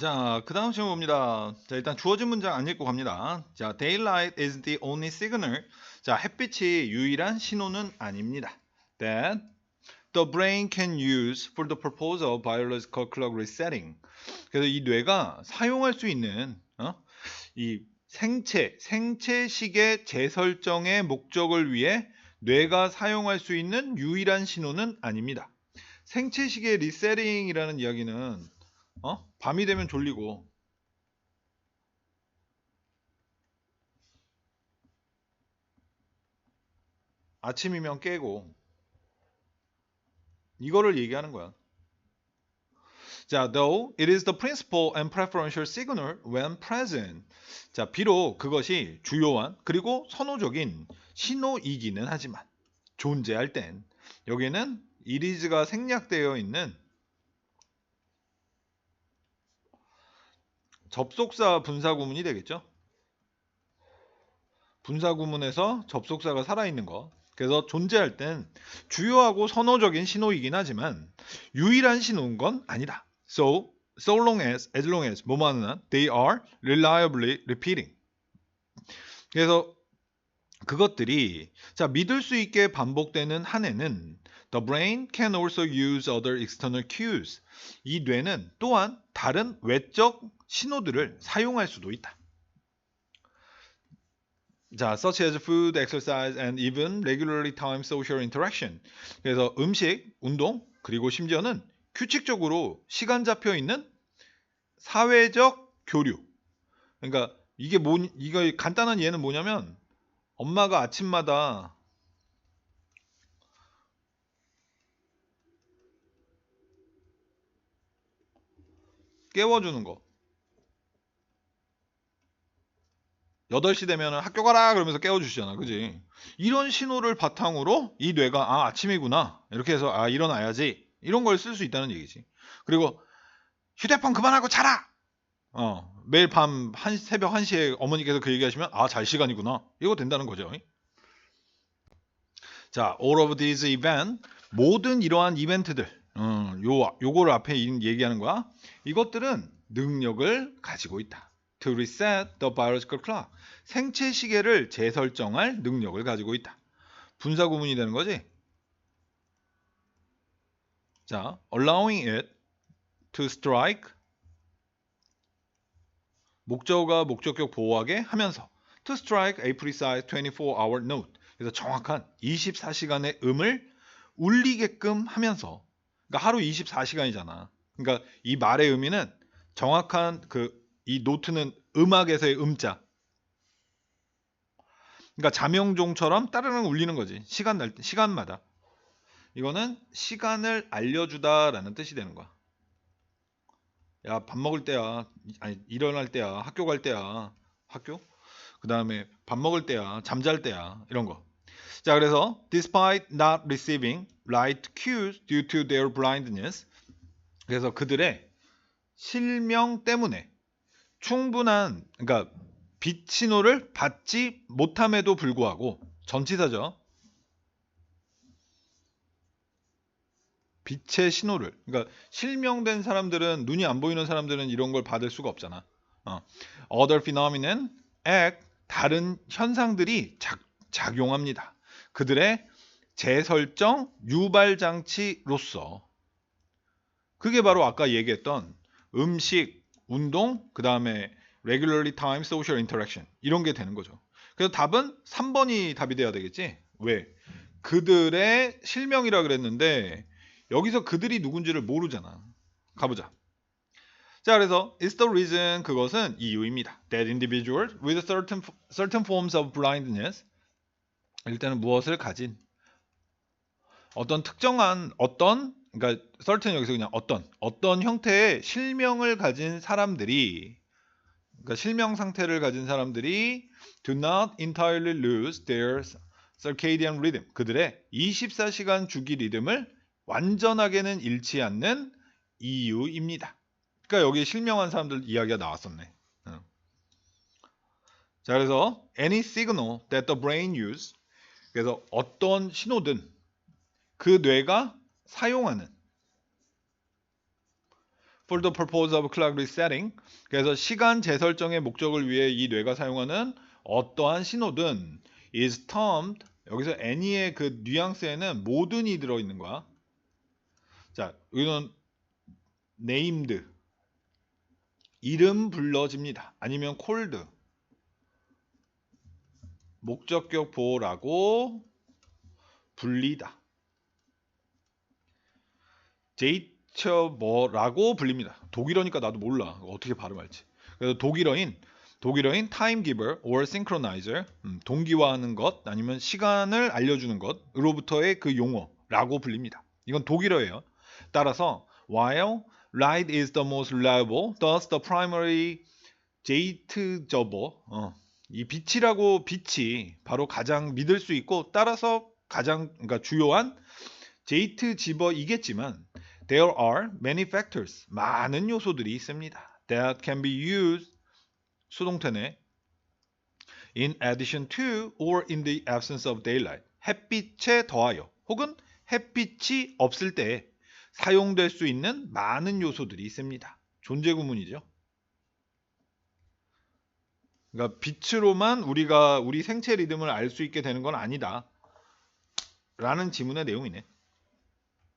자, 그 다음 시험 봅니다. 자, 일단 주어진 문장 안 읽고 갑니다. 자, daylight is the only signal. 자, 햇빛이 유일한 신호는 아닙니다. That the brain can use for the purpose of biological clock resetting. 그래서 이 뇌가 사용할 수 있는 어? 이 생체, 생체 시계 재설정의 목적을 위해 뇌가 사용할 수 있는 유일한 신호는 아닙니다. 생체 시계 리세팅이라는 이야기는 어? 밤이 되면 졸리고 아침이면 깨고 이거를 얘기하는 거야. 자, though it is the principal and preferential signal when present. 자, 비록 그것이 주요한 그리고 선호적인 신호이기는 하지만 존재할 땐 여기에는 it is가 생략되어 있는 접속사 분사 구문이 되겠죠. 분사 구문에서 접속사가 살아있는 거. 그래서 존재할 땐 주요하고 선호적인 신호이긴 하지만 유일한 신호인 건 아니다. So, so long as, as long as 뭐만 하나 they are reliably repeating. 그래서 그것들이 자 믿을 수 있게 반복되는 한에는 the brain can also use other external cues. 이 뇌는 또한 다른 외적 신호들을 사용할 수도 있다. 자, such as food, exercise, and even regularly timed social interaction. 그래서 음식, 운동, 그리고 심지어는 규칙적으로 시간 잡혀 있는 사회적 교류. 그러니까 이게 뭐 이거 간단한 예는 뭐냐면 엄마가 아침마다 깨워주는 거. 8시 되면 학교 가라 그러면서 깨워주시잖아. 그지? 이런 신호를 바탕으로 이 뇌가 아, 아침이구나. 이렇게 해서 아, 일어나야지. 이런 걸 쓸 수 있다는 얘기지. 그리고 휴대폰 그만하고 자라! 어, 매일 밤 한, 새벽 1시에 어머니께서 그 얘기하시면 아, 잘 시간이구나. 이거 된다는 거죠. 자, all of these event 모든 이러한 이벤트들 음, 요 요거를 앞에 이- 얘기하는 거야. 이것들은 능력을 가지고 있다. To reset the biological clock. 생체 시계를 재설정할 능력을 가지고 있다. 분사 구문이 되는 거지. 자, allowing it to strike 목적어가 목적격 보호하게 하면서 to strike a precise 24-hour note. 그래서 정확한 24시간의 음을 울리게끔 하면서 그러니까 하루 24시간이잖아. 그러니까 이 말의 의미는 정확한 그 이 노트는 음악에서의 음자. 그러니까 자명종처럼 따르릉 울리는 거지. 시간 날 때, 시간마다. 이거는 시간을 알려주다라는 뜻이 되는 거야. 야, 밥 먹을 때야. 아니, 일어날 때야. 학교 갈 때야. 학교? 그 다음에 밥 먹을 때야. 잠잘 때야. 이런 거. 자, 그래서 despite not receiving right cues due to their blindness. 그래서 그들의 실명 때문에 충분한 그러니까 빛 신호를 받지 못함에도 불구하고 전치사죠. 빛의 신호를 그러니까 실명된 사람들은 눈이 안 보이는 사람들은 이런 걸 받을 수가 없잖아. 어. Other phenomenon act 다른 현상들이 작, 작용합니다. 그들의 재설정 유발 장치로서 그게 바로 아까 얘기했던 음식, 운동, 그 다음에 regularly time social interaction 이런 게 되는 거죠. 그래서 답은 3번이 답이 돼야 되겠지. 왜? 그들의 실명이라 그랬는데 여기서 그들이 누군지를 모르잖아. 가보자. 자, 그래서 is the reason 그것은 이유입니다. That individuals with certain certain forms of blindness 일단은 무엇을 가진 어떤 특정한 어떤 그러니까 certain 여기서 그냥 어떤 어떤 형태의 실명을 가진 사람들이 그러니까 실명 상태를 가진 사람들이 do not entirely lose their circadian rhythm 그들의 24시간 주기 리듬을 완전하게는 잃지 않는 이유입니다. 그러니까 여기 실명한 사람들 이야기가 나왔었네. 응. 자 그래서 any signal that the brain use 그래서 어떤 신호든 그 뇌가 사용하는 for the purpose of clock resetting. 그래서 시간 재설정의 목적을 위해 이 뇌가 사용하는 어떠한 신호든 is termed 여기서 any의 그 뉘앙스에는 모든이 들어 있는 거야. 자, 여기는 named 이름 불러집니다. 아니면 called 목적격 보호라고 불리다. 제이처 뭐라고 불립니다. 독일어니까 나도 몰라. 어떻게 발음할지. 그래서 독일어인 독일어인 time giver or synchronizer 음, 동기화하는 것 아니면 시간을 알려주는 것으로부터의 그 용어라고 불립니다. 이건 독일어예요. 따라서 while light is the most reliable, thus the primary date jobber 어, 이 빛이라고 빛이 바로 가장 믿을 수 있고 따라서 가장 그러니까 주요한 제이트 집어이겠지만 there are many factors 많은 요소들이 있습니다. that can be used 수동태네 in addition to or in the absence of daylight 햇빛에 더하여 혹은 햇빛이 없을 때 사용될 수 있는 많은 요소들이 있습니다. 존재 구문이죠. 그러니까 빛으로만 우리가 우리 생체 리듬을 알 수 있게 되는 건 아니다. 라는 지문의 내용이네.